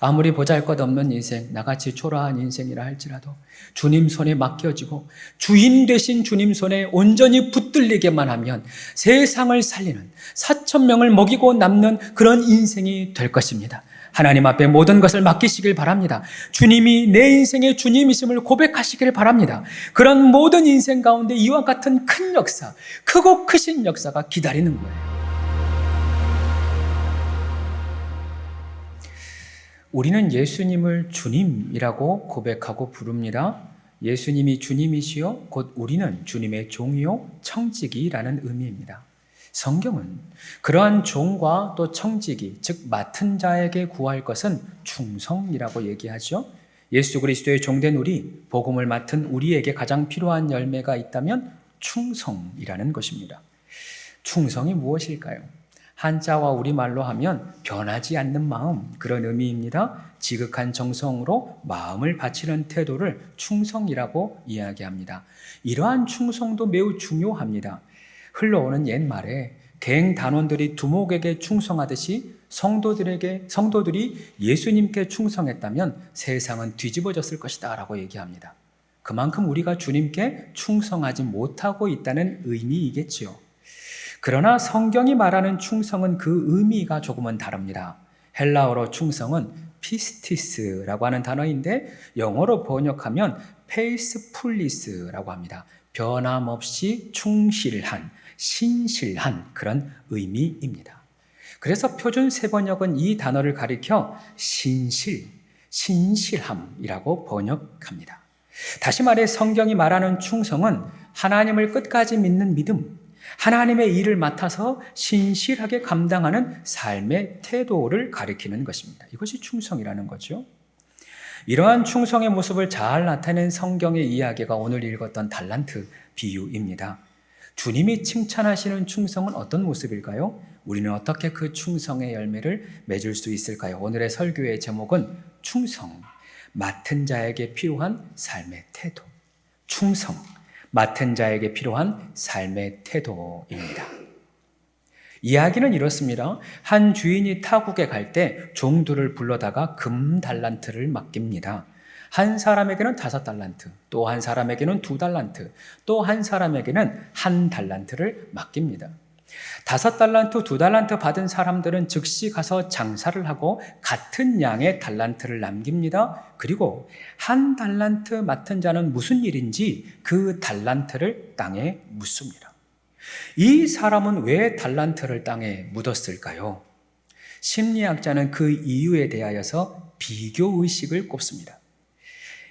아무리 보잘 것 없는 인생, 나같이 초라한 인생이라 할지라도 주님 손에 맡겨지고 주인 되신 주님 손에 온전히 붙들리게만 하면 세상을 살리는 사천 명을 먹이고 남는 그런 인생이 될 것입니다. 하나님 앞에 모든 것을 맡기시길 바랍니다. 주님이 내 인생의 주님이심을 고백하시길 바랍니다. 그런 모든 인생 가운데 이와 같은 큰 역사, 크고 크신 역사가 기다리는 거예요. 우리는 예수님을 주님이라고 고백하고 부릅니다. 예수님이 주님이시요 곧 우리는 주님의 종이요 청지기라는 의미입니다. 성경은 그러한 종과 또 청지기, 즉 맡은 자에게 구할 것은 충성이라고 얘기하죠. 예수 그리스도의 종된 우리, 복음을 맡은 우리에게 가장 필요한 열매가 있다면 충성이라는 것입니다. 충성이 무엇일까요? 한자와 우리말로 하면 변하지 않는 마음 그런 의미입니다. 지극한 정성으로 마음을 바치는 태도를 충성이라고 이야기합니다. 이러한 충성도 매우 중요합니다. 흘러오는 옛말에 갱 단원들이 두목에게 충성하듯이 성도들에게 성도들이 예수님께 충성했다면 세상은 뒤집어졌을 것이다라고 얘기합니다. 그만큼 우리가 주님께 충성하지 못하고 있다는 의미이겠지요. 그러나 성경이 말하는 충성은 그 의미가 조금은 다릅니다. 헬라어로 충성은 피스티스라고 하는 단어인데 영어로 번역하면 페이스풀리스라고 합니다. 변함없이 충실한, 신실한 그런 의미입니다. 그래서 표준 세번역은 이 단어를 가리켜 신실, 신실함이라고 번역합니다. 다시 말해 성경이 말하는 충성은 하나님을 끝까지 믿는 믿음, 하나님의 일을 맡아서 신실하게 감당하는 삶의 태도를 가리키는 것입니다. 이것이 충성이라는 거죠. 이러한 충성의 모습을 잘 나타낸 성경의 이야기가 오늘 읽었던 달란트 비유입니다. 주님이 칭찬하시는 충성은 어떤 모습일까요? 우리는 어떻게 그 충성의 열매를 맺을 수 있을까요? 오늘의 설교의 제목은 충성, 맡은 자에게 필요한 삶의 태도. 충성, 맡은 자에게 필요한 삶의 태도입니다. 이야기는 이렇습니다. 한 주인이 타국에 갈 때 종들을 불러다가 금 달란트를 맡깁니다. 한 사람에게는 다섯 달란트, 또 한 사람에게는 두 달란트, 또 한 사람에게는 한 달란트를 맡깁니다. 다섯 달란트, 두 달란트 받은 사람들은 즉시 가서 장사를 하고 같은 양의 달란트를 남깁니다. 그리고 한 달란트 맡은 자는 무슨 일인지 그 달란트를 땅에 묻습니다. 이 사람은 왜 달란트를 땅에 묻었을까요? 심리학자는 그 이유에 대하여서 비교 의식을 꼽습니다.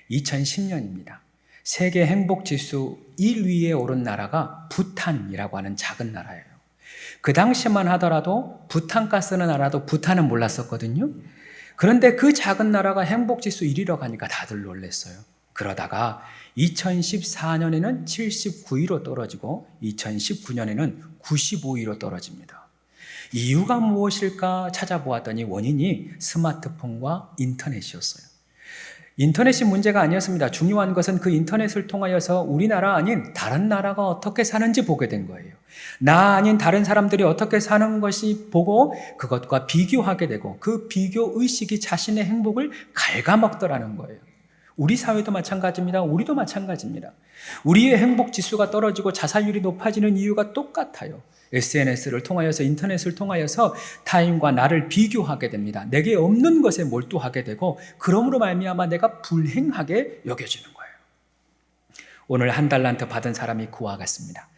2010년입니다. 세계 행복 지수 1위에 오른 나라가 부탄이라고 하는 작은 나라예요. 그 당시만 하더라도 부탄가 쓰는 나라도 부탄은 몰랐었거든요. 그런데 그 작은 나라가 행복지수 1위로 가니까 다들 놀랐어요. 그러다가 2014년에는 79위로 떨어지고 2019년에는 95위로 떨어집니다. 이유가 무엇일까 찾아보았더니 원인이 스마트폰과 인터넷이었어요. 인터넷이 문제가 아니었습니다. 중요한 것은 그 인터넷을 통하여서 우리나라 아닌 다른 나라가 어떻게 사는지 보게 된 거예요. 나 아닌 다른 사람들이 어떻게 사는 것이 보고 그것과 비교하게 되고 그 비교 의식이 자신의 행복을 갉아먹더라는 거예요. 우리 사회도 마찬가지입니다. 우리도 마찬가지입니다. 우리의 행복 지수가 떨어지고 자살률이 높아지는 이유가 똑같아요. SNS를 통하여서 인터넷을 통하여서 타인과 나를 비교하게 됩니다. 내게 없는 것에 몰두하게 되고 그러므로 말미암아 내가 불행하게 여겨지는 거예요. 오늘 한 달란트 받은 사람이 그와 같습니다.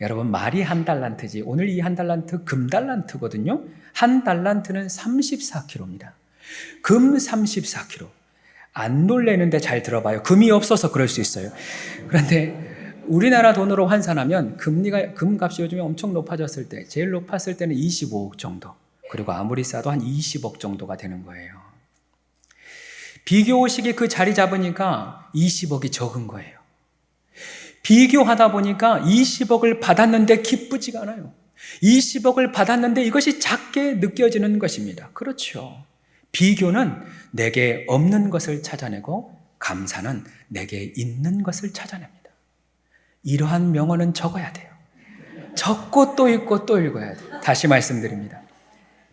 여러분 말이 한 달란트지 오늘 이 한 달란트 금 달란트거든요. 한 달란트는 34kg입니다. 금 34kg. 안 놀래는데 잘 들어봐요. 금이 없어서 그럴 수 있어요. 그런데 우리나라 돈으로 환산하면 금리가 금값이 요즘에 엄청 높아졌을 때 제일 높았을 때는 25억 정도. 그리고 아무리 싸도 한 20억 정도가 되는 거예요. 비교식이 그 자리 잡으니까 20억이 적은 거예요. 비교하다 보니까 20억을 받았는데 기쁘지가 않아요. 20억을 받았는데 이것이 작게 느껴지는 것입니다. 그렇죠. 비교는 내게 없는 것을 찾아내고 감사는 내게 있는 것을 찾아냅니다. 이러한 명언은 적어야 돼요. 적고 또 읽고 또 읽어야 돼요. 다시 말씀드립니다.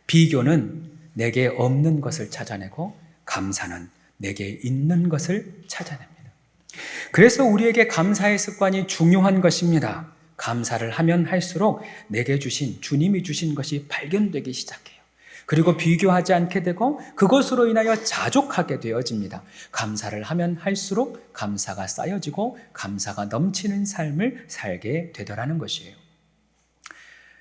비교는 내게 없는 것을 찾아내고 감사는 내게 있는 것을 찾아냅니다. 그래서 우리에게 감사의 습관이 중요한 것입니다. 감사를 하면 할수록 내게 주신 주님이 주신 것이 발견되기 시작해요. 그리고 비교하지 않게 되고 그것으로 인하여 자족하게 되어집니다. 감사를 하면 할수록 감사가 쌓여지고 감사가 넘치는 삶을 살게 되더라는 것이에요.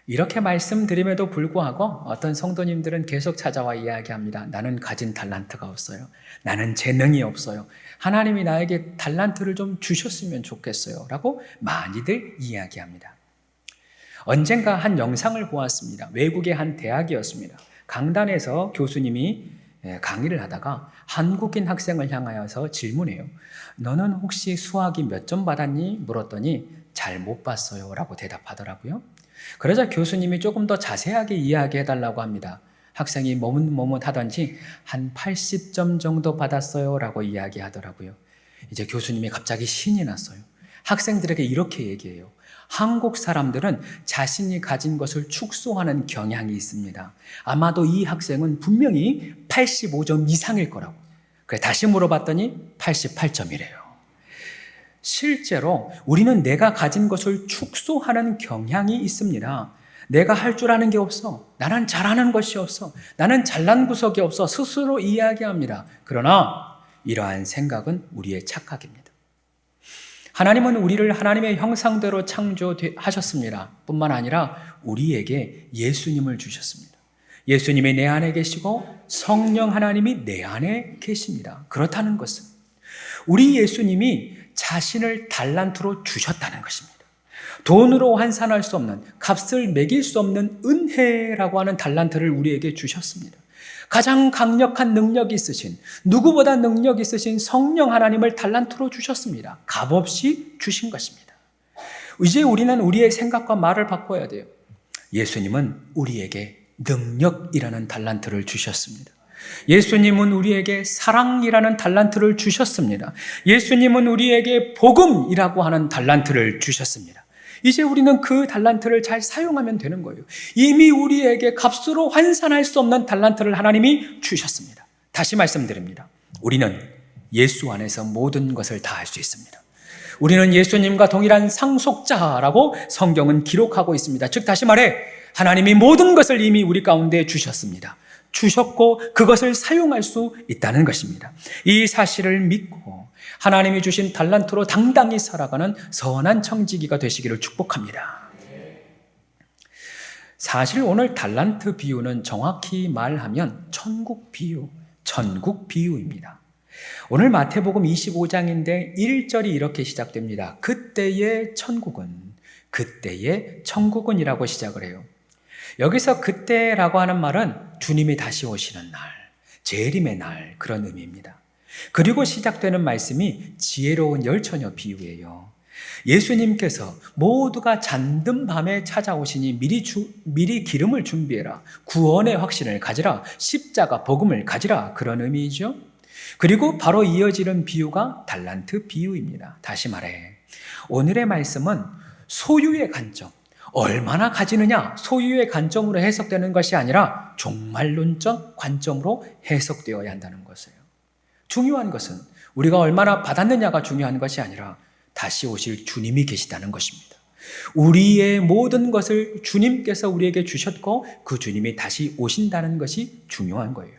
이렇게 말씀드림에도 불구하고 어떤 성도님들은 계속 찾아와 이야기합니다. 나는 가진 달란트가 없어요. 나는 재능이 없어요. 하나님이 나에게 달란트를 좀 주셨으면 좋겠어요. 라고 많이들 이야기합니다. 언젠가 한 영상을 보았습니다. 외국의 한 대학이었습니다. 강단에서 교수님이 예, 강의를 하다가 한국인 학생을 향하여서 질문해요. 너는 혹시 수학이 몇 점 받았니? 물었더니 잘 못 봤어요. 라고 대답하더라고요. 그러자 교수님이 조금 더 자세하게 이야기해 달라고 합니다. 학생이 머뭇머뭇하던지 한 80점 정도 받았어요. 라고 이야기하더라고요. 이제 교수님이 갑자기 신이 났어요. 학생들에게 이렇게 얘기해요. 한국 사람들은 자신이 가진 것을 축소하는 경향이 있습니다. 아마도 이 학생은 분명히 85점 이상일 거라고. 그래, 다시 물어봤더니 88점이래요. 실제로 우리는 내가 가진 것을 축소하는 경향이 있습니다. 내가 할 줄 아는 게 없어. 나는 잘하는 것이 없어. 나는 잘난 구석이 없어. 스스로 이야기합니다. 그러나 이러한 생각은 우리의 착각입니다. 하나님은 우리를 하나님의 형상대로 창조하셨습니다. 뿐만 아니라 우리에게 예수님을 주셨습니다. 예수님이 내 안에 계시고 성령 하나님이 내 안에 계십니다. 그렇다는 것은 우리 예수님이 자신을 달란트로 주셨다는 것입니다. 돈으로 환산할 수 없는 값을 매길 수 없는 은혜라고 하는 달란트를 우리에게 주셨습니다. 가장 강력한 능력이 있으신 누구보다 능력 있으신 성령 하나님을 달란트로 주셨습니다. 값없이 주신 것입니다. 이제 우리는 우리의 생각과 말을 바꿔야 돼요. 예수님은 우리에게 능력이라는 달란트를 주셨습니다. 예수님은 우리에게 사랑이라는 달란트를 주셨습니다. 예수님은 우리에게 복음이라고 하는 달란트를 주셨습니다. 이제 우리는 그 달란트를 잘 사용하면 되는 거예요. 이미 우리에게 값으로 환산할 수 없는 달란트를 하나님이 주셨습니다. 다시 말씀드립니다. 우리는 예수 안에서 모든 것을 다 할 수 있습니다. 우리는 예수님과 동일한 상속자라고 성경은 기록하고 있습니다. 즉, 다시 말해, 하나님이 모든 것을 이미 우리 가운데 주셨습니다. 주셨고, 그것을 사용할 수 있다는 것입니다. 이 사실을 믿고, 하나님이 주신 달란트로 당당히 살아가는 선한 청지기가 되시기를 축복합니다. 사실 오늘 달란트 비유는 정확히 말하면 천국 비유, 천국 비유입니다. 오늘 마태복음 25장인데 1절이 이렇게 시작됩니다. 그때의 천국은, 그때의 천국은이라고 시작을 해요. 여기서 그때라고 하는 말은 주님이 다시 오시는 날, 재림의 날, 그런 의미입니다. 그리고 시작되는 말씀이 지혜로운 열처녀 비유예요. 예수님께서 모두가 잔든 밤에 찾아오시니 미리 주, 미리 기름을 준비해라. 구원의 확신을 가지라. 십자가 복음을 가지라. 그런 의미이죠. 그리고 바로 이어지는 비유가 달란트 비유입니다. 다시 말해. 오늘의 말씀은 소유의 관점, 얼마나 가지느냐, 소유의 관점으로 해석되는 것이 아니라 종말론적 관점으로 해석되어야 한다는 것이에요. 중요한 것은 우리가 얼마나 받았느냐가 중요한 것이 아니라 다시 오실 주님이 계시다는 것입니다. 우리의 모든 것을 주님께서 우리에게 주셨고 그 주님이 다시 오신다는 것이 중요한 거예요.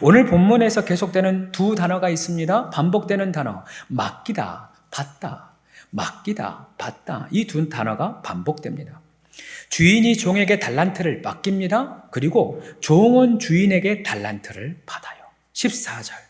오늘 본문에서 계속되는 두 단어가 있습니다. 반복되는 단어. 맡기다, 받다. 맡기다, 받다. 이 두 단어가 반복됩니다. 주인이 종에게 달란트를 맡깁니다. 그리고 종은 주인에게 달란트를 받아요. 14절.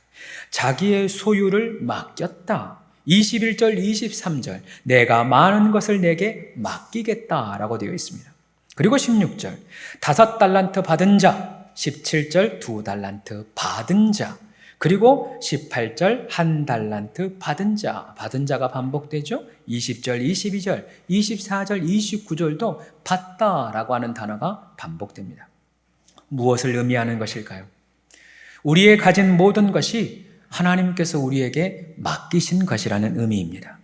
자기의 소유를 맡겼다. 21절, 23절. 내가 많은 것을 내게 맡기겠다. 라고 되어 있습니다. 그리고 16절. 다섯 달란트 받은 자. 17절, 두 달란트 받은 자. 그리고 18절 한 달란트 받은 자, 받은 자가 반복되죠. 20절, 22절, 24절, 29절도 받다 라고 하는 단어가 반복됩니다. 무엇을 의미하는 것일까요? 우리의 가진 모든 것이 하나님께서 우리에게 맡기신 것이라는 의미입니다.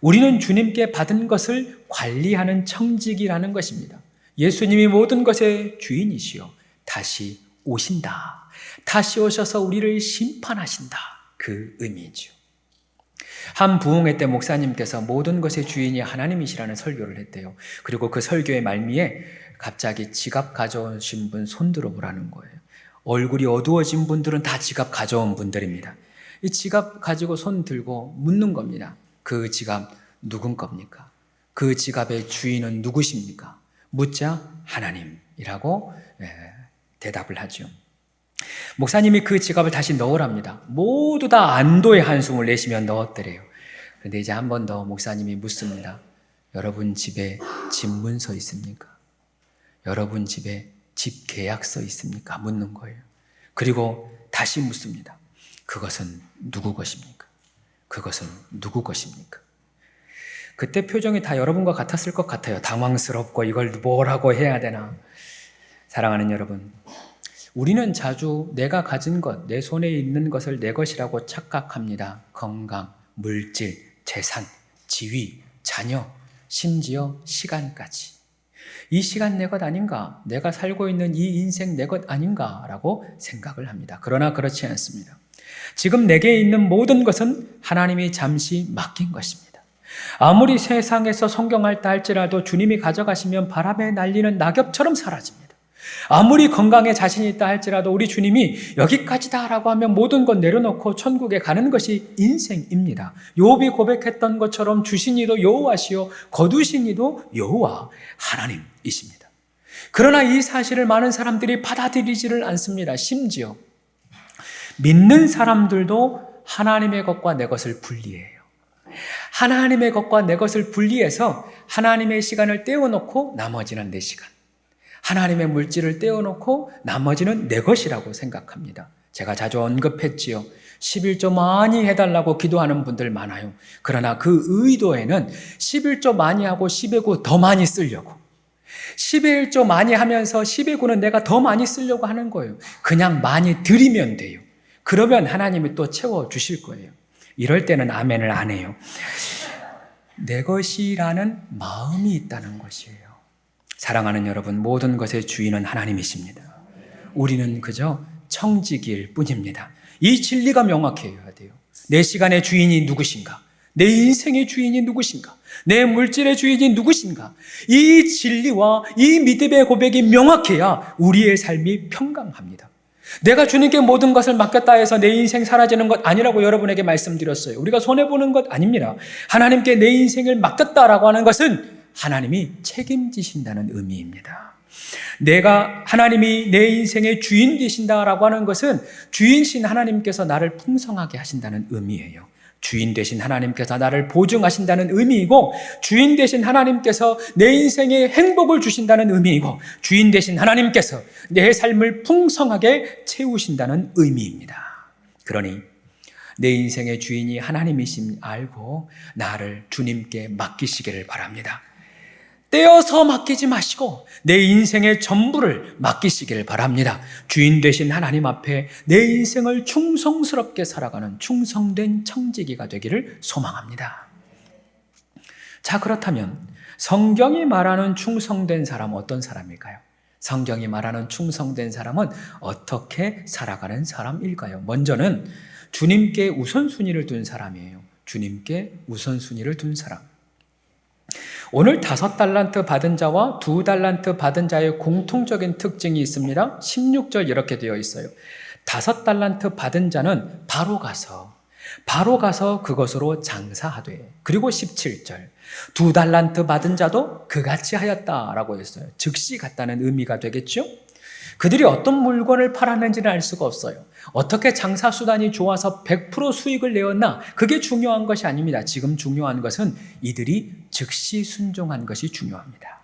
우리는 주님께 받은 것을 관리하는 청직이라는 것입니다. 예수님이 모든 것의 주인이시요. 다시 오신다. 다시 오셔서 우리를 심판하신다. 그 의미죠. 한 부흥회 때 목사님께서 모든 것의 주인이 하나님이시라는 설교를 했대요. 그리고 그 설교의 말미에 갑자기 지갑 가져오신 분 손 들어 보라는 거예요. 얼굴이 어두워진 분들은 다 지갑 가져온 분들입니다. 이 지갑 가지고 손 들고 묻는 겁니다. 그 지갑 누군 겁니까? 그 지갑의 주인은 누구십니까? 묻자 하나님이라고 예, 대답을 하죠. 목사님이 그 지갑을 다시 넣으랍니다. 모두 다 안도의 한숨을 내쉬며 넣었더래요. 그런데 이제 한 번 더 목사님이 묻습니다. 여러분 집에 집문서 있습니까? 여러분 집에 집 계약서 있습니까? 묻는 거예요. 그리고 다시 묻습니다. 그것은 누구 것입니까? 그것은 누구 것입니까? 그때 표정이 다 여러분과 같았을 것 같아요. 당황스럽고 이걸 뭐라고 해야 되나. 사랑하는 여러분, 우리는 자주 내가 가진 것, 내 손에 있는 것을 내 것이라고 착각합니다. 건강, 물질, 재산, 지위, 자녀, 심지어 시간까지. 이 시간 내 것 아닌가? 내가 살고 있는 이 인생 내 것 아닌가? 라고 생각을 합니다. 그러나 그렇지 않습니다. 지금 내게 있는 모든 것은 하나님이 잠시 맡긴 것입니다. 아무리 세상에서 성경할다 할지라도 주님이 가져가시면 바람에 날리는 낙엽처럼 사라집니다. 아무리 건강에 자신이 있다 할지라도 우리 주님이 여기까지다라고 하면 모든 것 내려놓고 천국에 가는 것이 인생입니다. 욥이 고백했던 것처럼 주신 이도 여호와시요 거두신 이도 여호와 하나님이십니다. 그러나 이 사실을 많은 사람들이 받아들이지를 않습니다. 심지어 믿는 사람들도 하나님의 것과 내 것을 분리해요. 하나님의 것과 내 것을 분리해서 하나님의 시간을 떼어놓고 나머지는 내 시간. 하나님의 물질을 떼어놓고 나머지는 내 것이라고 생각합니다. 제가 자주 언급했지요. 11조 많이 해달라고 기도하는 분들 많아요. 그러나 그 의도에는 11조 많이 하고 10의 구더 많이 쓰려고. 10의 1조 많이 하면서 10의 구는 내가 더 많이 쓰려고 하는 거예요. 그냥 많이 드리면 돼요. 그러면 하나님이 또 채워주실 거예요. 이럴 때는 아멘을 안 해요. 내 것이라는 마음이 있다는 것이에요. 사랑하는 여러분, 모든 것의 주인은 하나님이십니다. 우리는 그저 청지기일 뿐입니다. 이 진리가 명확해야 돼요. 내 시간의 주인이 누구신가? 내 인생의 주인이 누구신가? 내 물질의 주인이 누구신가? 이 진리와 이 믿음의 고백이 명확해야 우리의 삶이 평강합니다. 내가 주님께 모든 것을 맡겼다 해서 내 인생 사라지는 것 아니라고 여러분에게 말씀드렸어요. 우리가 손해보는 것 아닙니다. 하나님께 내 인생을 맡겼다라고 하는 것은 하나님이 책임지신다는 의미입니다. 내가 하나님이 내 인생의 주인 되신다라고 하는 것은 주인신 하나님께서 나를 풍성하게 하신다는 의미예요. 주인 되신 하나님께서 나를 보증하신다는 의미이고, 주인 되신 하나님께서 내 인생에 행복을 주신다는 의미이고, 주인 되신 하나님께서 내 삶을 풍성하게 채우신다는 의미입니다. 그러니 내 인생의 주인이 하나님이심 알고 나를 주님께 맡기시기를 바랍니다. 떼어서 맡기지 마시고 내 인생의 전부를 맡기시길 바랍니다. 주인 되신 하나님 앞에 내 인생을 충성스럽게 살아가는 충성된 청지기가 되기를 소망합니다. 자, 그렇다면 성경이 말하는 충성된 사람 어떤 사람일까요? 성경이 말하는 충성된 사람은 어떻게 살아가는 사람일까요? 먼저는 주님께 우선순위를 둔 사람이에요. 주님께 우선순위를 둔 사람. 오늘 다섯 달란트 받은 자와 두 달란트 받은 자의 공통적인 특징이 있습니다. 16절 이렇게 되어 있어요. 다섯 달란트 받은 자는 바로 가서 바로 가서 그것으로 장사하되 그리고 17절 두 달란트 받은 자도 그같이 하였다라고 했어요. 즉시 같다는 의미가 되겠죠? 그들이 어떤 물건을 팔았는지는 알 수가 없어요. 어떻게 장사 수단이 좋아서 100% 수익을 내었나? 그게 중요한 것이 아닙니다. 지금 중요한 것은 이들이 즉시 순종한 것이 중요합니다.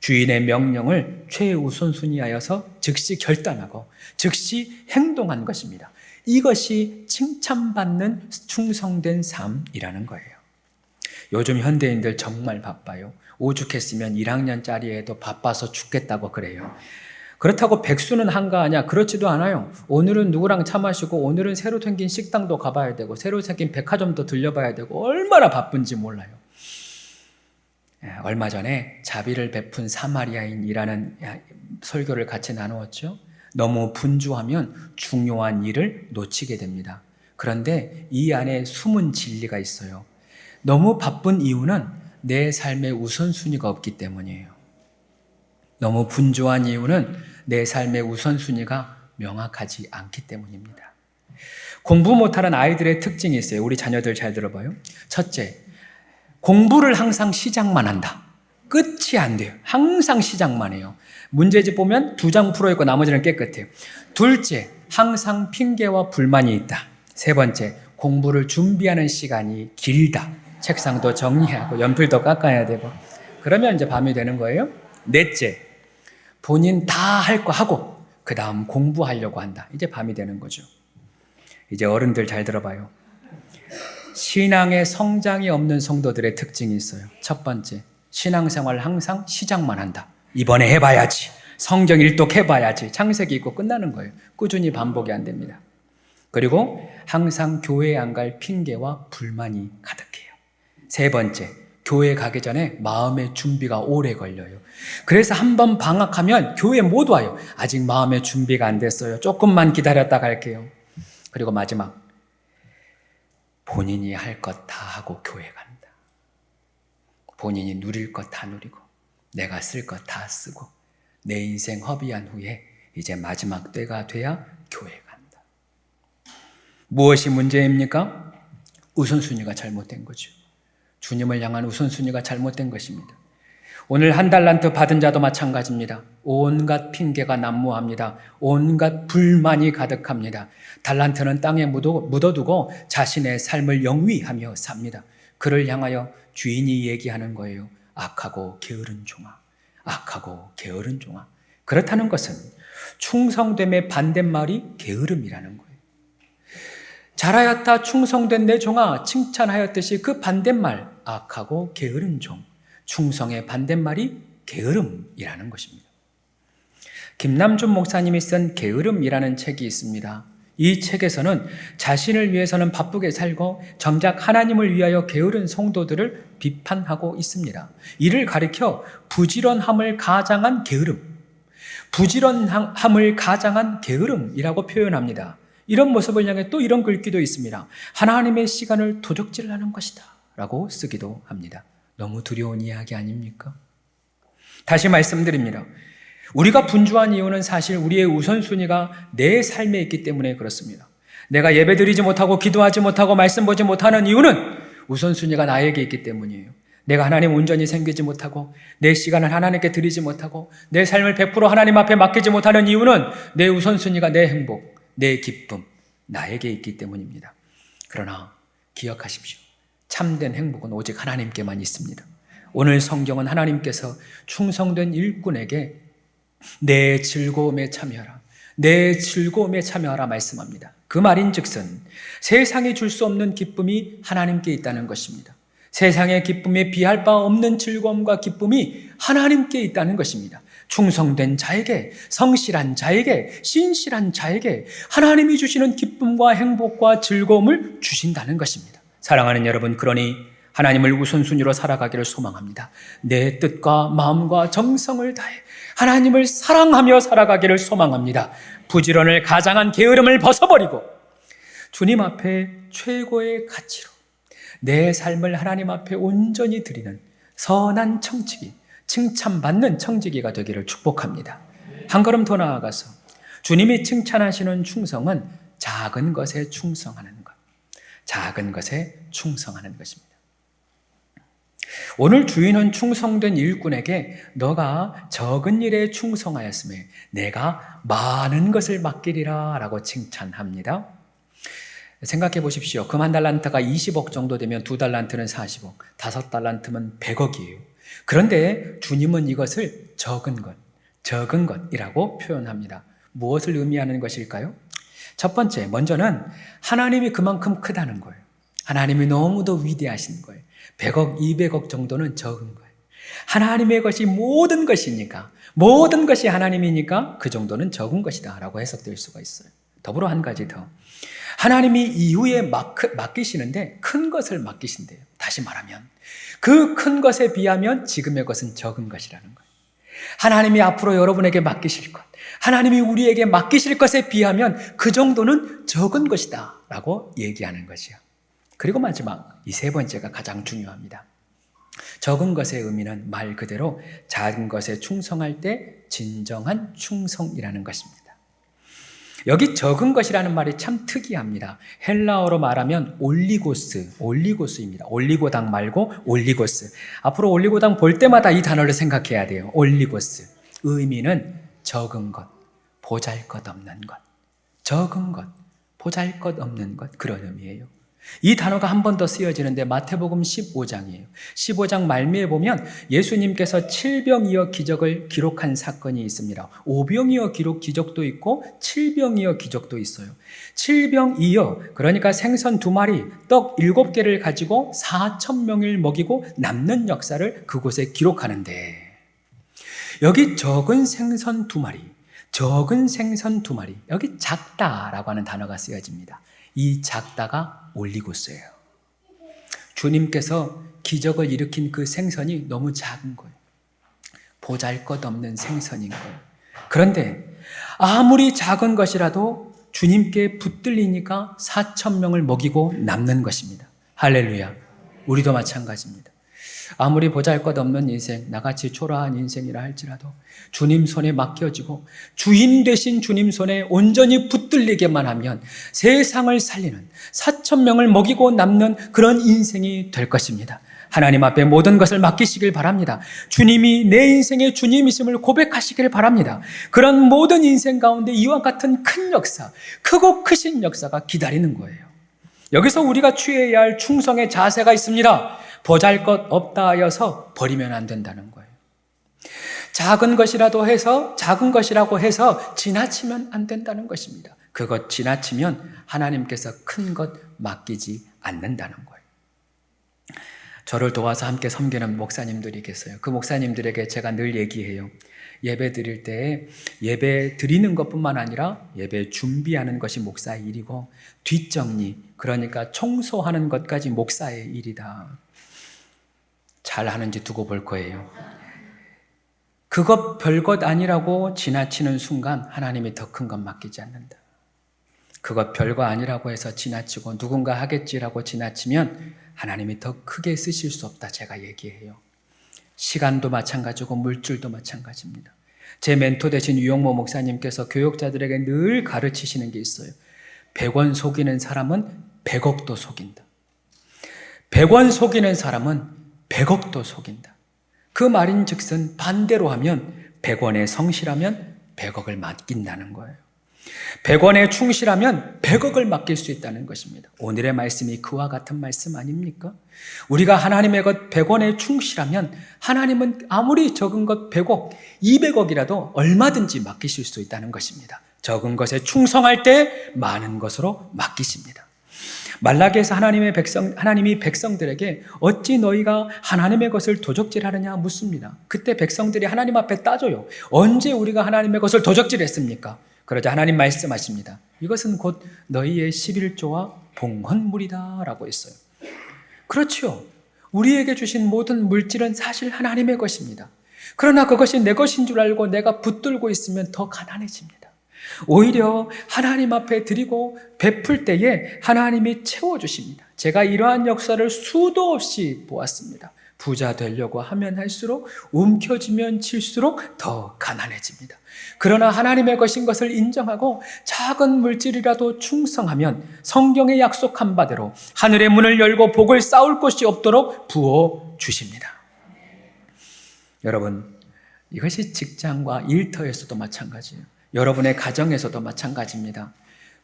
주인의 명령을 최우선순위하여서 즉시 결단하고 즉시 행동한 것입니다. 이것이 칭찬받는 충성된 삶이라는 거예요. 요즘 현대인들 정말 바빠요. 오죽했으면 1학년짜리에도 바빠서 죽겠다고 그래요. 그렇다고 백수는 한가하냐? 그렇지도 않아요. 오늘은 누구랑 차 마시고, 오늘은 새로 생긴 식당도 가봐야 되고, 새로 생긴 백화점도 들려봐야 되고, 얼마나 바쁜지 몰라요. 예, 얼마 전에 자비를 베푼 사마리아인이라는 설교를 같이 나누었죠. 너무 분주하면 중요한 일을 놓치게 됩니다. 그런데 이 안에 숨은 진리가 있어요. 너무 바쁜 이유는 내 삶의 우선순위가 없기 때문이에요. 너무 분주한 이유는 내 삶의 우선순위가 명확하지 않기 때문입니다. 공부 못하는 아이들의 특징이 있어요. 우리 자녀들 잘 들어봐요. 첫째, 공부를 항상 시작만 한다. 끝이 안 돼요. 항상 시작만 해요. 문제집 보면 두 장 풀어있고 나머지는 깨끗해요. 둘째, 항상 핑계와 불만이 있다. 세 번째, 공부를 준비하는 시간이 길다. 책상도 정리하고 연필도 깎아야 되고. 그러면 이제 밤이 되는 거예요. 넷째, 본인 다 할 거 하고, 그 다음 공부하려고 한다. 이제 밤이 되는 거죠. 이제 어른들 잘 들어봐요. 신앙의 성장이 없는 성도들의 특징이 있어요. 첫 번째, 신앙생활 항상 시작만 한다. 이번에 해봐야지. 성경 일독 해봐야지. 창세기 읽고 끝나는 거예요. 꾸준히 반복이 안 됩니다. 그리고 항상 교회 안갈 핑계와 불만이 가득해요. 세 번째, 교회 가기 전에 마음의 준비가 오래 걸려요. 그래서 한 번 방학하면 교회 못 와요. 아직 마음의 준비가 안 됐어요. 조금만 기다렸다 갈게요. 그리고 마지막, 본인이 할 것 다 하고 교회 간다. 본인이 누릴 것 다 누리고, 내가 쓸 것 다 쓰고, 내 인생 허비한 후에 이제 마지막 때가 돼야 교회 간다. 무엇이 문제입니까? 우선순위가 잘못된 거죠. 주님을 향한 우선순위가 잘못된 것입니다. 오늘 한 달란트 받은 자도 마찬가지입니다. 온갖 핑계가 난무합니다. 온갖 불만이 가득합니다. 달란트는 땅에 묻어 두고 자신의 삶을 영위하며 삽니다. 그를 향하여 주인이 얘기하는 거예요. 악하고 게으른 종아. 악하고 게으른 종아. 그렇다는 것은 충성됨의 반대말이 게으름이라는 거예요. 잘하였다 충성된 내 종아 칭찬하였듯이 그 반대말 악하고 게으른 종 충성의 반대말이 게으름이라는 것입니다. 김남준 목사님이 쓴 게으름이라는 책이 있습니다. 이 책에서는 자신을 위해서는 바쁘게 살고 정작 하나님을 위하여 게으른 성도들을 비판하고 있습니다. 이를 가리켜 부지런함을 가장한 게으름, 부지런함을 가장한 게으름이라고 표현합니다. 이런 모습을 향해 또 이런 글귀도 있습니다. 하나님의 시간을 도적질하는 것이다. 라고 쓰기도 합니다. 너무 두려운 이야기 아닙니까? 다시 말씀드립니다. 우리가 분주한 이유는 사실 우리의 우선순위가 내 삶에 있기 때문에 그렇습니다. 내가 예배 드리지 못하고 기도하지 못하고 말씀 보지 못하는 이유는 우선순위가 나에게 있기 때문이에요. 내가 하나님 온전히 생기지 못하고 내 시간을 하나님께 드리지 못하고 내 삶을 100% 하나님 앞에 맡기지 못하는 이유는 내 우선순위가 내 행복, 내 기쁨, 나에게 있기 때문입니다. 그러나 기억하십시오. 참된 행복은 오직 하나님께만 있습니다. 오늘 성경은 하나님께서 충성된 일꾼에게 내 즐거움에 참여하라. 내 즐거움에 참여하라 말씀합니다. 그 말인 즉슨 세상이 줄 수 없는 기쁨이 하나님께 있다는 것입니다. 세상의 기쁨에 비할 바 없는 즐거움과 기쁨이 하나님께 있다는 것입니다. 충성된 자에게, 성실한 자에게, 신실한 자에게 하나님이 주시는 기쁨과 행복과 즐거움을 주신다는 것입니다. 사랑하는 여러분, 그러니 하나님을 우선순위로 살아가기를 소망합니다. 내 뜻과 마음과 정성을 다해 하나님을 사랑하며 살아가기를 소망합니다. 부지런을 가장한 게으름을 벗어버리고 주님 앞에 최고의 가치로 내 삶을 하나님 앞에 온전히 드리는 선한 청지기, 칭찬받는 청지기가 되기를 축복합니다. 한 걸음 더 나아가서 주님이 칭찬하시는 충성은 작은 것에 충성하는 것, 작은 것에 충성하는 것입니다. 오늘 주인은 충성된 일꾼에게 너가 적은 일에 충성하였음에 내가 많은 것을 맡기리라 라고 칭찬합니다. 생각해 보십시오. 금한 달란트가 20억 정도 되면 두 달란트는 40억, 다섯 달란트면 100억이에요. 그런데 주님은 이것을 적은 것, 적은 것이라고 표현합니다. 무엇을 의미하는 것일까요? 첫 번째, 먼저는 하나님이 그만큼 크다는 거예요. 하나님이 너무도 위대하신 거예요. 100억, 200억 정도는 적은 거예요. 하나님의 것이 모든 것이니까, 모든 것이 하나님이니까 그 정도는 적은 것이다 라고 해석될 수가 있어요. 더불어 한 가지 더. 하나님이 이후에 맡기시는데 큰 것을 맡기신대요. 다시 말하면 그 큰 것에 비하면 지금의 것은 적은 것이라는 거예요. 하나님이 앞으로 여러분에게 맡기실 것, 하나님이 우리에게 맡기실 것에 비하면 그 정도는 적은 것이다. 라고 얘기하는 것이요. 그리고 마지막, 이 세 번째가 가장 중요합니다. 적은 것의 의미는 말 그대로 작은 것에 충성할 때 진정한 충성이라는 것입니다. 여기 적은 것이라는 말이 참 특이합니다. 헬라어로 말하면 올리고스, 올리고스입니다. 올리고당 말고 올리고스. 앞으로 올리고당 볼 때마다 이 단어를 생각해야 돼요. 올리고스. 의미는 적은 것, 보잘 것 없는 것. 적은 것, 보잘 것 없는 것. 그런 의미예요. 이 단어가 한 번 더 쓰여지는데 마태복음 15장이에요. 15장 말미에 보면 예수님께서 칠병이어 기적을 기록한 사건이 있습니다. 오병이어 기록 기적도 있고 칠병이어 기적도 있어요. 칠병이어 그러니까 생선 두 마리, 떡 일곱 개를 가지고 4천 명을 먹이고 남는 역사를 그곳에 기록하는데 여기 적은 생선 두 마리, 적은 생선 두 마리, 여기 작다라고 하는 단어가 쓰여집니다. 이 작다가 올리고스예요. 주님께서 기적을 일으킨 그 생선이 너무 작은 거예요. 보잘 것 없는 생선인 거예요. 그런데 아무리 작은 것이라도 주님께 붙들리니까 4천 명을 먹이고 남는 것입니다. 할렐루야. 우리도 마찬가지입니다. 아무리 보잘 것 없는 인생, 나같이 초라한 인생이라 할지라도 주님 손에 맡겨지고 주인 되신 주님 손에 온전히 붙들리게만 하면 세상을 살리는 사천 명을 먹이고 남는 그런 인생이 될 것입니다. 하나님 앞에 모든 것을 맡기시길 바랍니다. 주님이 내 인생의 주님이심을 고백하시길 바랍니다. 그런 모든 인생 가운데 이와 같은 큰 역사, 크고 크신 역사가 기다리는 거예요. 여기서 우리가 취해야 할 충성의 자세가 있습니다. 보잘 것 없다 하여서 버리면 안 된다는 거예요. 작은 것이라도 해서, 작은 것이라고 해서 지나치면 안 된다는 것입니다. 그것 지나치면 하나님께서 큰 것 맡기지 않는다는 거예요. 저를 도와서 함께 섬기는 목사님들이 계세요. 그 목사님들에게 제가 늘 얘기해요. 예배 드릴 때 예배 드리는 것뿐만 아니라 예배 준비하는 것이 목사의 일이고 뒷정리, 그러니까 청소하는 것까지 목사의 일이다. 잘 하는지 두고 볼 거예요. 그것 별것 아니라고 지나치는 순간 하나님이 더 큰 것 맡기지 않는다. 그것 별거 아니라고 해서 지나치고 누군가 하겠지라고 지나치면 하나님이 더 크게 쓰실 수 없다. 제가 얘기해요. 시간도 마찬가지고 물질도 마찬가지입니다. 제 멘토 되신 유영모 목사님께서 교육자들에게 늘 가르치시는 게 있어요. 100원 속이는 사람은 100억도 속인다. 100원 속이는 사람은 100억도 속인다. 그 말인 즉슨 반대로 하면 100원에 성실하면 100억을 맡긴다는 거예요. 100원에 충실하면 100억을 맡길 수 있다는 것입니다. 오늘의 말씀이 그와 같은 말씀 아닙니까? 우리가 하나님의 것 100원에 충실하면 하나님은 아무리 적은 것 100억, 200억이라도 얼마든지 맡기실 수 있다는 것입니다. 적은 것에 충성할 때 많은 것으로 맡기십니다. 말라기에서 하나님의 백성 하나님이 백성들에게 어찌 너희가 하나님의 것을 도적질하느냐 묻습니다. 그때 백성들이 하나님 앞에 따져요. 언제 우리가 하나님의 것을 도적질했습니까? 그러자 하나님 말씀하십니다. 이것은 곧 너희의 11조와 봉헌물이다라고 했어요. 그렇죠. 우리에게 주신 모든 물질은 사실 하나님의 것입니다. 그러나 그것이 내 것인 줄 알고 내가 붙들고 있으면 더 가난해집니다. 오히려 하나님 앞에 드리고 베풀 때에 하나님이 채워주십니다. 제가 이러한 역사를 수도 없이 보았습니다. 부자 되려고 하면 할수록 움켜쥐면 칠수록 더 가난해집니다. 그러나 하나님의 것인 것을 인정하고 작은 물질이라도 충성하면 성경에 약속한 바대로 하늘의 문을 열고 복을 쌓을 곳이 없도록 부어 주십니다. 여러분, 이것이 직장과 일터에서도 마찬가지예요. 여러분의 가정에서도 마찬가지입니다.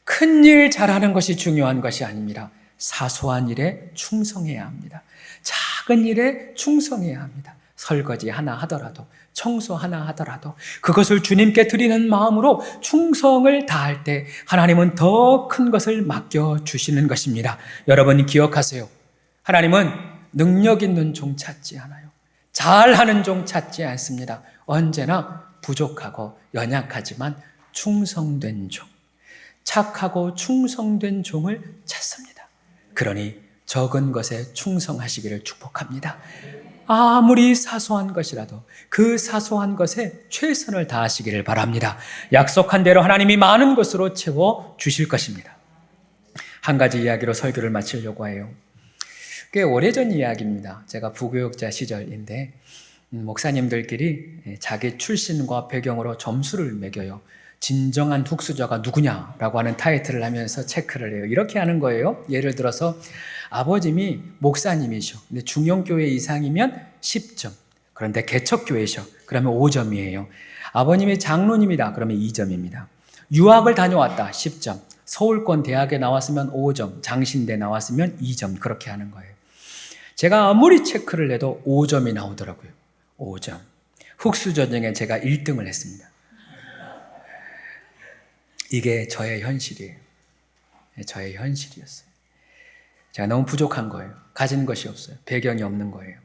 큰 일 잘하는 것이 중요한 것이 아닙니다. 사소한 일에 충성해야 합니다. 작은 일에 충성해야 합니다. 설거지 하나 하더라도, 청소 하나 하더라도, 그것을 주님께 드리는 마음으로 충성을 다할 때 하나님은 더 큰 것을 맡겨주시는 것입니다. 여러분 기억하세요. 하나님은 능력 있는 종 찾지 않아요. 잘하는 종 찾지 않습니다. 언제나 부족하고 연약하지만 충성된 종, 착하고 충성된 종을 찾습니다. 그러니 적은 것에 충성하시기를 축복합니다. 아무리 사소한 것이라도 그 사소한 것에 최선을 다하시기를 바랍니다. 약속한 대로 하나님이 많은 것으로 채워 주실 것입니다. 한 가지 이야기로 설교를 마치려고 해요. 꽤 오래전 이야기입니다. 제가 부교육자 시절인데 음, 목사님들끼리 자기 출신과 배경으로 점수를 매겨요. 진정한 훅수저가 누구냐라고 하는 타이틀을 하면서 체크를 해요. 이렇게 하는 거예요. 예를 들어서 아버님이 목사님이셔. 근데 중용교회 이상이면 10점. 그런데 개척교회셔. 그러면 5점이에요. 아버님이 장로님이다. 그러면 2점입니다. 유학을 다녀왔다. 10점. 서울권 대학에 나왔으면 5점. 장신대 나왔으면 2점. 그렇게 하는 거예요. 제가 아무리 체크를 해도 5점이 나오더라고요. 5점. 흑수전형에 제가 1등을 했습니다. 이게 저의 현실이에요. 저의 현실이었어요. 제가 너무 부족한 거예요. 가진 것이 없어요. 배경이 없는 거예요.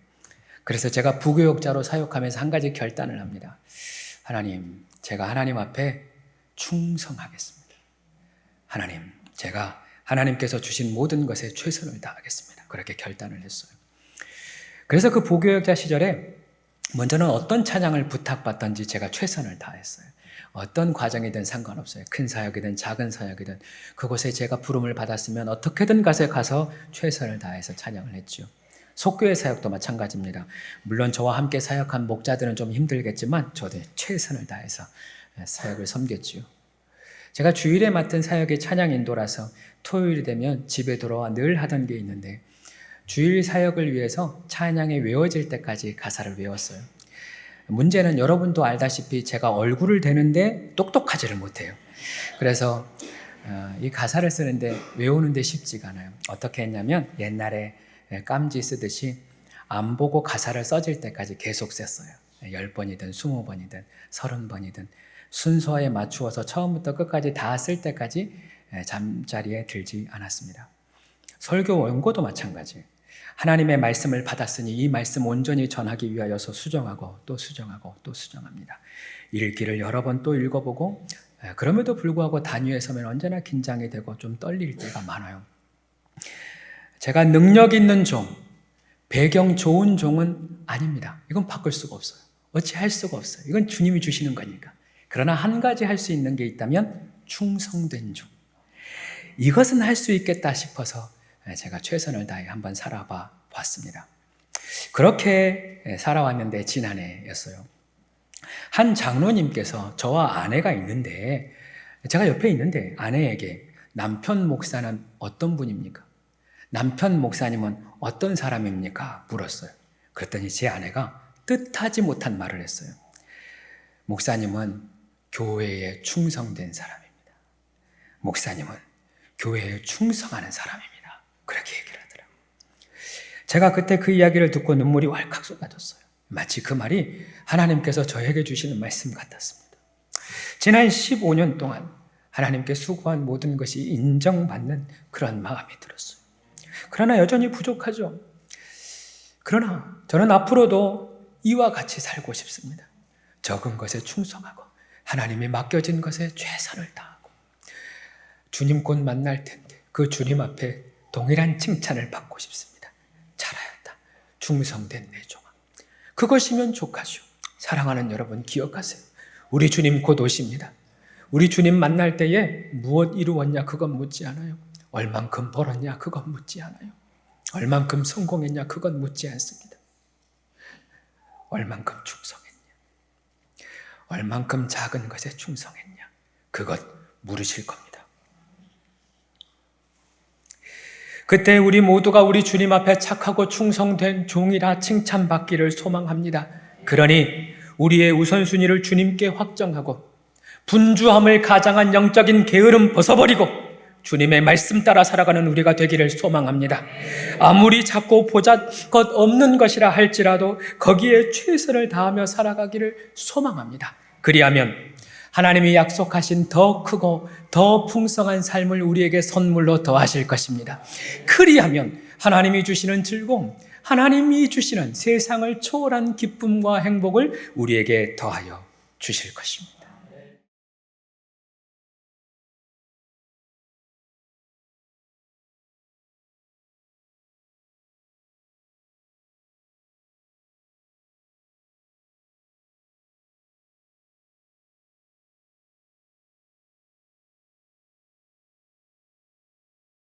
그래서 제가 부교육자로 사역하면서 한 가지 결단을 합니다. 하나님, 제가 하나님 앞에 충성하겠습니다. 하나님, 제가 하나님께서 주신 모든 것에 최선을 다하겠습니다. 그렇게 결단을 했어요. 그래서 그 부교육자 시절에 먼저는 어떤 찬양을 부탁받던지 제가 최선을 다했어요. 어떤 과정이든 상관없어요. 큰 사역이든 작은 사역이든 그곳에 제가 부름을 받았으면 어떻게든 가서 가서 최선을 다해서 찬양을 했죠. 속교회 사역도 마찬가지입니다. 물론 저와 함께 사역한 목자들은 좀 힘들겠지만 저도 최선을 다해서 사역을 섬겼지요. 제가 주일에 맡은 사역이 찬양 인도라서 토요일이 되면 집에 돌아와 늘 하던 게 있는데 주일 사역을 위해서 찬양이 외워질 때까지 가사를 외웠어요. 문제는 여러분도 알다시피 제가 얼굴을 대는데 똑똑하지를 못해요. 그래서 어, 이 가사를 쓰는데 외우는데 쉽지가 않아요. 어떻게 했냐면 옛날에 깜지 쓰듯이 안 보고 가사를 써질 때까지 계속 썼어요. 10번이든 20번이든 30번이든 순서에 맞추어서 처음부터 끝까지 다 쓸 때까지 잠자리에 들지 않았습니다. 설교 원고도 마찬가지예요. 하나님의 말씀을 받았으니 이 말씀 온전히 전하기 위하여서 수정하고 또 수정하고 또 수정합니다. 읽기를 여러 번 또 읽어보고 그럼에도 불구하고 단위에 서면 언제나 긴장이 되고 좀 떨릴 때가 많아요. 제가 능력 있는 종, 배경 좋은 종은 아닙니다. 이건 바꿀 수가 없어요. 어찌 할 수가 없어요. 이건 주님이 주시는 거니까. 그러나 한 가지 할 수 있는 게 있다면 충성된 종. 이것은 할 수 있겠다 싶어서 제가 최선을 다해 한번 살아봐 봤습니다. 그렇게 살아왔는데 지난해였어요. 한 장로님께서 저와 아내가 있는데 제가 옆에 있는데 아내에게 남편 목사는 어떤 분입니까? 남편 목사님은 어떤 사람입니까? 물었어요. 그랬더니 제 아내가 뜻하지 못한 말을 했어요. 목사님은 교회에 충성된 사람입니다. 목사님은 교회에 충성하는 사람입니다. 그렇게 얘기를 하더라고요. 제가 그때 그 이야기를 듣고 눈물이 왈칵 쏟아졌어요. 마치 그 말이 하나님께서 저에게 주시는 말씀 같았습니다. 지난 15년 동안 하나님께 수고한 모든 것이 인정받는 그런 마음이 들었어요. 그러나 여전히 부족하죠. 그러나 저는 앞으로도 이와 같이 살고 싶습니다. 적은 것에 충성하고 하나님이 맡겨진 것에 최선을 다하고 주님 곧 만날 텐데 그 주님 앞에 동일한 칭찬을 받고 싶습니다. 잘하였다. 충성된 내 종아. 그것이면 족하죠. 사랑하는 여러분 기억하세요. 우리 주님 곧 오십니다. 우리 주님 만날 때에 무엇 이루었냐 그건 묻지 않아요. 얼만큼 벌었냐 그건 묻지 않아요. 얼만큼 성공했냐 그건 묻지 않습니다. 얼만큼 충성했냐. 얼만큼 작은 것에 충성했냐. 그것 물으실 겁니다. 그때 우리 모두가 우리 주님 앞에 착하고 충성된 종이라 칭찬받기를 소망합니다. 그러니 우리의 우선순위를 주님께 확정하고 분주함을 가장한 영적인 게으름 벗어버리고 주님의 말씀 따라 살아가는 우리가 되기를 소망합니다. 아무리 작고 보잘 것 없는 것이라 할지라도 거기에 최선을 다하며 살아가기를 소망합니다. 그리하면 하나님이 약속하신 더 크고 더 풍성한 삶을 우리에게 선물로 더하실 것입니다. 그리하면 하나님이 주시는 즐거움, 하나님이 주시는 세상을 초월한 기쁨과 행복을 우리에게 더하여 주실 것입니다.